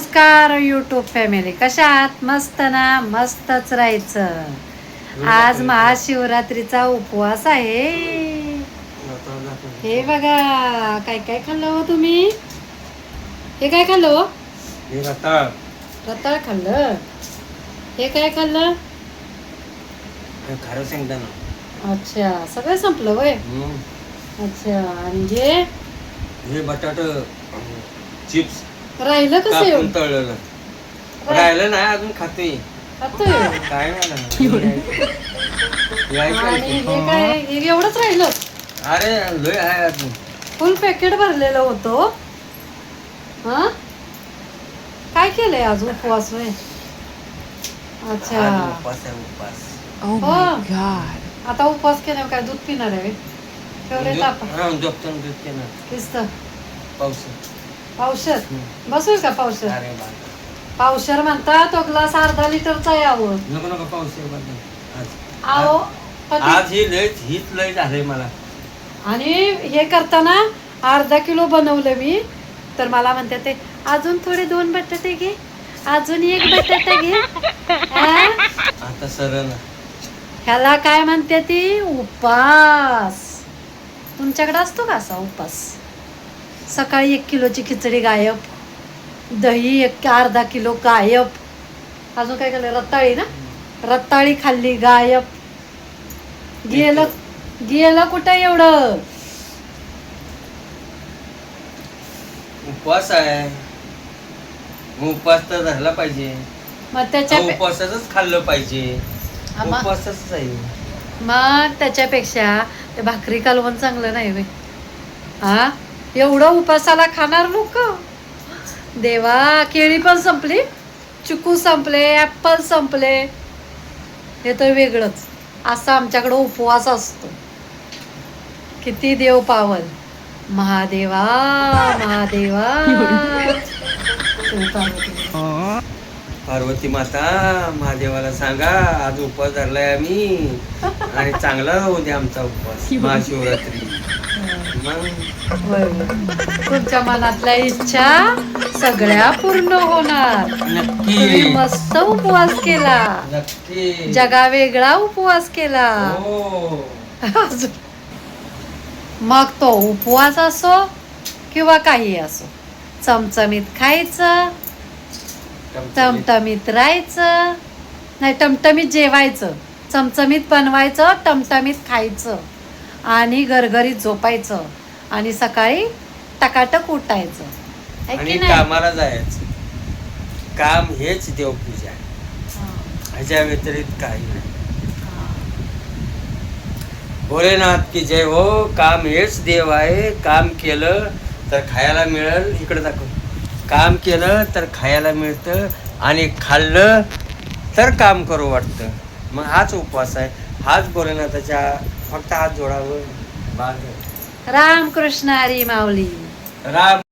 नमस्कार YouTube family कशा आहात? मस्त ना? मस्तच राहायचं. आज महाशिवरात्रीचा उपवास आहे. हे बघा काय काय खाल्लं हो तुम्ही? हे काय खाल्लं हो? रताळ. रताळ खाल्लं? हे काय खाल्लं? अच्छा सगळं संपलं वय. अच्छा आणि हे बटाट चिप्स. राहिलं कसं कापून एवढं तळलेलं राहिलं. नाही अजून खाते. खातोय काय आणि हे हे एवढंच राहिलं. अरे लय आहे अजून. फुल पॅकेट भरलेलं होतं. हा? काय केलंय आज उपवास वय अच्छा. आज उपास आहे उपास Oh my god. आता उपवास केल्यावर काय दूध पिणार आहे फेवरेट ताप राहून झोपताना दूध पिणार. किस्त पाऊस पावशर. बसूल का पावशर? अरे बा. पावशर म्हणता तो ग्लास अर्धा लिटरचा यावं नको नको पाऊस आहे. आज आहो पती- आज ही लय हीच लय झालंय मला. आणि हे करताना अर्धा किलो बनवलं मी. तर मला म्हणते ते अजून थोडे दोन बटाटे घे. अजून एक बटाटा घे. हा? आता सरळ ह्याला काय म्हणते ती? उपास. तुमच्याकडे असतो का असा उपास? सकाळी एक किलोची खिचडी गायब दही एक अर्धा किलो गायब. अजून काय केलं? रताळी ना? रताळी खाल्ली गायब. गेलं गेलं कुठं एवढं? उपवास आहे. उपवास तर धरला पाहिजे. मग त्याच्या उपवासाच खाल्लं पाहिजे. उपवासच आहे. मग त्याच्यापेक्षा ते भाकरी कालवण चांगलं नाही हा? एवढं उपासाला खाणार लोक? देवा केळी पण संपली चिकू संपले ॲप्पल संपले. हे तर वेगळंच. असा आमच्याकडं उपवास असतो. किती देव पावल महादेवा महादेवा. पार्वती. माता महादेवाला सांगा आज उपवास धरलाय आम्ही. आणि चांगला होऊ दे आमचा उपवास. महाशिवरात्री. मग. तुमच्या मनातल्या इच्छा सगळ्या पूर्ण होणार. तुम्ही नक्की मस्त उपवास केला. नक्की. जगा वेगळा उपवास केला. हो. अजून. मग तो उपवास असो किंवा काही असो चमचमीत खायचं टमटमीत. राहायचं नाही टमटमीत जेवायचं चमचमीत बनवायचं टमटमीत खायचं आणि घरघरीत झोपायचं आणि सकाळी टकाटक उठायचं. है आणि नाही? कामाला जायचं. काम हेच देवपूजा आहे. ह्याच्या व्यतिरिक्त काही नाही. भोलेनाथ की जय हो काम हेच देव आहे. काम केलं तर खायला मिळेल. इकडे दाखव. काम केलं तर खायला मिळतं आणि खाल्लं तर काम करू वाटतं. मग हाच उपवास आहे. हाच भोलेनाथाच्या फक्त हात जोडावं. बाग रामकृष्ण हरी माऊली. राम